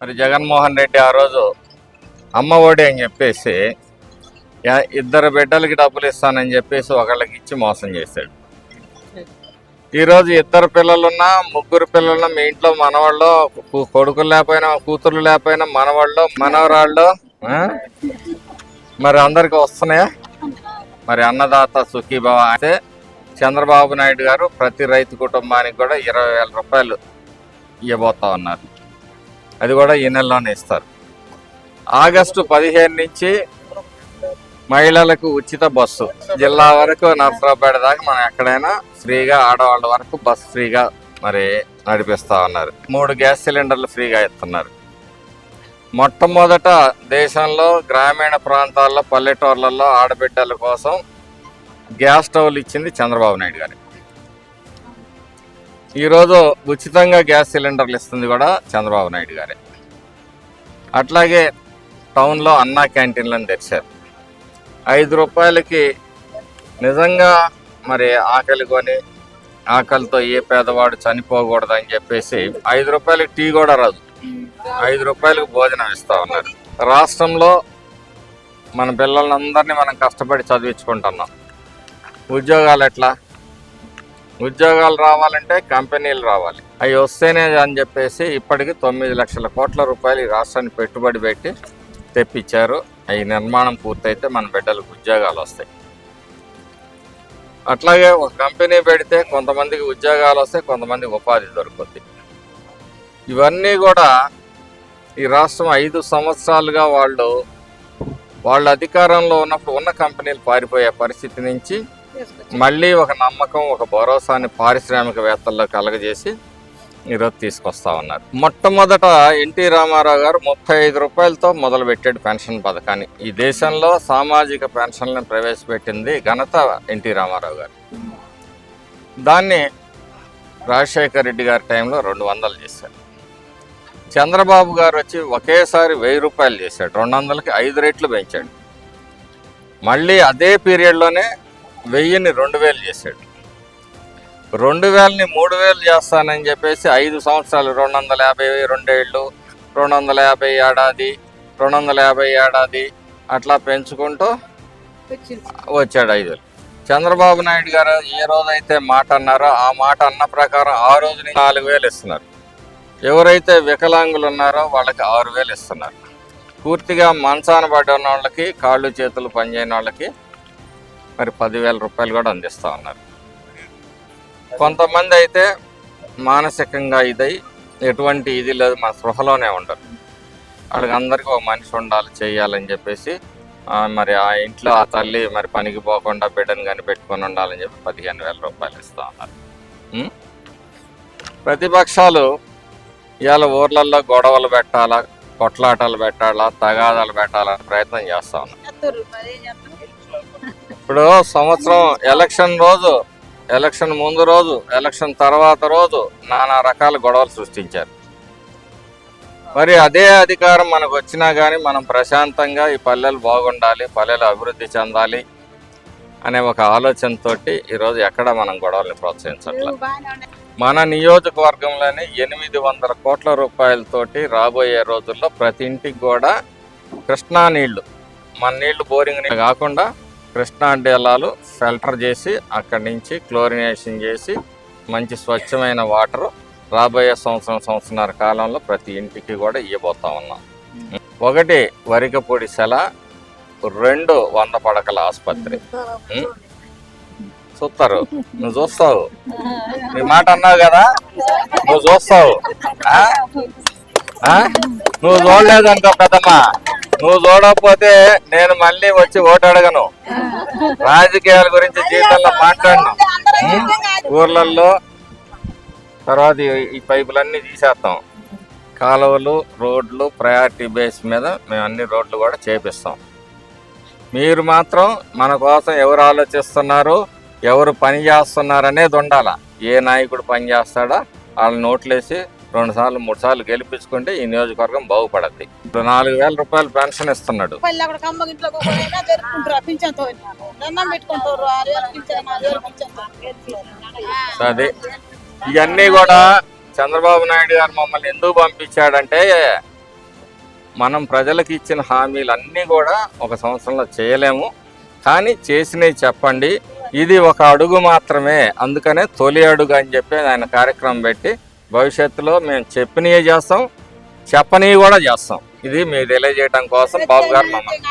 మరి జగన్మోహన్ రెడ్డి ఆ రోజు అమ్మ ఒడి అని చెప్పేసి యా- ఇద్దరు బిడ్డలకి డబ్బులు ఇస్తానని చెప్పేసి ఒకళ్ళకి ఇచ్చి మోసం చేశాడు. ఈరోజు ఇద్దరు పిల్లలున్నా ముగ్గురు పిల్లలున్నా మీ ఇంట్లో మనవాళ్ళు కొడుకులు లేకపోయినా కూతుర్లు లేకపోయినా మనవాళ్ళు మనవరాళ్ళు మరి అందరికి వస్తున్నాయా? మరి అన్నదాత సుఖీభావ అయితే చంద్రబాబు నాయుడు గారు ప్రతి రైతు కుటుంబానికి కూడా ఇరవై వేల రూపాయలు ఇవ్వబోతా ఉన్నారు. అది కూడా ఈ నెలలోనే ఇస్తారు. ఆగస్టు పదిహేను నుంచి మహిళలకు ఉచిత బస్సు. జిల్లా వరకు నర్సరావుపేట దాకా మనం ఎక్కడైనా ఫ్రీగా ఆడవాళ్ళ వరకు బస్సు ఫ్రీగా మరి నడిపిస్తా ఉన్నారు. మూడు గ్యాస్ సిలిండర్లు ఫ్రీగా ఇస్తున్నారు. మొట్టమొదట దేశంలో గ్రామీణ ప్రాంతాల్లో పల్లెటూర్లలో ఆడబిడ్డల కోసం గ్యాస్ స్టవ్లు ఇచ్చింది చంద్రబాబు నాయుడు గారు. ఈరోజు ఉచితంగా గ్యాస్ సిలిండర్లు ఇస్తుంది కూడా చంద్రబాబు నాయుడు గారే. అట్లాగే టౌన్లో అన్నా క్యాంటీన్లను తెరిచారు. ఐదు రూపాయలకి నిజంగా మరి ఆకలి కొని ఆకలితో ఏ పేదవాడు చనిపోకూడదు అని చెప్పేసి ఐదు రూపాయలకి టీ కూడా రాదు. ఐదు రూపాయలకు భోజనం ఇస్తూ ఉన్నారు. రాష్ట్రంలో మన పిల్లలందరినీ మనం కష్టపడి చదివించుకుంటున్నాం. ఉద్యోగాలు ఎట్లా? ఉద్యోగాలు రావాలంటే కంపెనీలు రావాలి. అవి వస్తేనే అని చెప్పేసి ఇప్పటికి తొమ్మిది లక్షల కోట్ల రూపాయలు ఈ రాష్ట్రానికి పెట్టుబడి పెట్టి తెప్పించారు. ఈ నిర్మాణం పూర్తయితే మన బిడ్డలకు ఉద్యోగాలు వస్తాయి. అట్లాగే ఒక కంపెనీ పెడితే కొంతమందికి ఉద్యోగాలు వస్తాయి కొంతమందికి ఉపాధి దొరుకుద్ది. ఇవన్నీ కూడా ఈ రాష్ట్రం ఐదు సంవత్సరాలుగా వాళ్ళు వాళ్ళ అధికారంలో ఉన్నప్పుడు ఉన్న కంపెనీలు పారిపోయే పరిస్థితి నుంచి మళ్ళీ ఒక నమ్మకం ఒక భరోసాని పారిశ్రామికవేత్తల్లో కలగజేసి ఈరోజు తీసుకొస్తా ఉన్నారు. మొట్టమొదట ఎన్టీ రామారావు గారు ముప్పై ఐదు రూపాయలతో మొదలుపెట్టాడు పెన్షన్ పథకాన్ని. ఈ దేశంలో సామాజిక పెన్షన్లను ప్రవేశపెట్టింది ఘనత ఎన్టీ రామారావు గారు. దాన్ని రాజశేఖర్ రెడ్డి గారి టైంలో రెండు వందలు చేశారు. చంద్రబాబు గారు వచ్చి ఒకేసారి వెయ్యి రూపాయలు చేశాడు. రెండు వందలకి ఐదు రెట్లు పెంచాడు. మళ్ళీ అదే పీరియడ్లోనే వెయ్యిని రెండు వేలు చేశాడు. రెండు వేలని మూడు వేలు చేస్తానని చెప్పేసి ఐదు సంవత్సరాలు రెండు వందల యాభై రెండేళ్ళు రెండు వందల యాభై ఏడాది రెండు వందల యాభై ఏడాది అట్లా పెంచుకుంటూ వచ్చాడు ఐదు వేలు. చంద్రబాబు నాయుడు గారు ఏ రోజైతే మాట అన్నారో ఆ మాట అన్న ప్రకారం ఆ రోజు నాలుగు వేలు ఇస్తున్నారు. ఎవరైతే వికలాంగులు ఉన్నారో వాళ్ళకి ఆరు వేలు ఇస్తున్నారు. పూర్తిగా మంచాన పడి ఉన్న వాళ్ళకి కాళ్ళు చేతులు పనిచేయని వాళ్ళకి మరి పదివేల రూపాయలు కూడా అందిస్తూ ఉన్నారు. కొంతమంది అయితే మానసికంగా ఇదై ఎటువంటి ఇది లేదు మన స్పృహలోనే ఉండరు. వాళ్ళకి అందరికీ ఒక మనిషి ఉండాలి చేయాలని చెప్పేసి మరి ఆ ఇంట్లో ఆ తల్లి మరి పనికి పోకుండా బిడ్డను కనిపెట్టుకొని ఉండాలని చెప్పి పదిహేను వేల రూపాయలు ఇస్తూ ఉన్నారు. ప్రతిపక్షాలు ఇవాళ ఊర్లలో గొడవలు పెట్టాలా కొట్లాటలు పెట్టాలా తగాదాలు పెట్టాలని ప్రయత్నం చేస్తా ఉన్నారు. ఇప్పుడు సంవత్సరం ఎలక్షన్ రోజు ఎలక్షన్ ముందు రోజు ఎలక్షన్ తర్వాత రోజు నానా రకాల గొడవలు సృష్టించారు. మరి అదే అధికారం మనకు వచ్చినా కానీ మనం ప్రశాంతంగా ఈ పల్లెలు బాగుండాలి పల్లెలు అభివృద్ధి చెందాలి అనే ఒక ఆలోచనతోటి ఈరోజు ఎక్కడ మనం గొడవల్ని ప్రోత్సహించట్లేదు. మన నియోజకవర్గంలోనే ఎనిమిది వందల కోట్ల రూపాయలతోటి రాబోయే రోజుల్లో ప్రతి ఇంటికి కూడా కృష్ణా నీళ్ళు మన నీళ్ళు బోరింగ్ కాకుండా కృష్ణా జలాలు ఫిల్టర్ చేసి అక్కడి నుంచి క్లోరినేషన్ చేసి మంచి స్వచ్ఛమైన వాటర్ రాబోయే సంవత్సరం సంవత్సరాల కాలంలో ప్రతి ఇంటికి కూడా ఇవ్వబోతా ఉన్నాం. ఒకటి వరికపూడి సెల రెండు వంద పడకల ఆసుపత్రి? చూస్తారు నువ్వు చూస్తావు. నీ మాట అన్నావు కదా? నువ్వు చూస్తావు? నువ్వు చూడలేదంట పెద్దమ్మ. నువ్వు చూడకపోతే నేను మళ్ళీ వచ్చి ఓటు అడగను. రాజకీయాల గురించి జీవితంలో మాట్లాడను? ఊర్లలో తర్వాత ఈ- పైపులన్నీ తీసేస్తాం. కాలువలు రోడ్లు ప్రయారిటీ బేస్ మీద మేము అన్ని రోడ్లు కూడా చేపిస్తాం. మీరు మాత్రం మన కోసం ఎవరు ఆలోచిస్తున్నారు ఎవరు పని చేస్తున్నారు అనేది ఉండాలా. ఏ నాయకుడు పని చేస్తాడా వాళ్ళ నోట్లేసి రెండు సార్లు మూడు సార్లు గెలిపించుకుంటే ఈ నియోజకవర్గం బాగుపడద్ది. ఇప్పుడు నాలుగు వేల రూపాయలు పెన్షన్ ఇస్తున్నాడు. అదే ఇవన్నీ కూడా చంద్రబాబు నాయుడు గారు మమ్మల్ని ఎందుకు పంపించాడంటే మనం ప్రజలకు ఇచ్చిన హామీలు అన్నీ కూడా ఒక సంవత్సరంలో చేయలేము. కానీ చేసినవి చెప్పండి. ఇది ఒక అడుగు మాత్రమే. అందుకనే తొలి అడుగు అని చెప్పి ఆయన కార్యక్రమం పెట్టి భవిష్యత్తులో మేము చెప్పినవి చేస్తాం చెప్పనివి కూడా చేస్తాం. ఇది మీరు తెలియజేయడం కోసం బాబు గారు మమ్మల్ని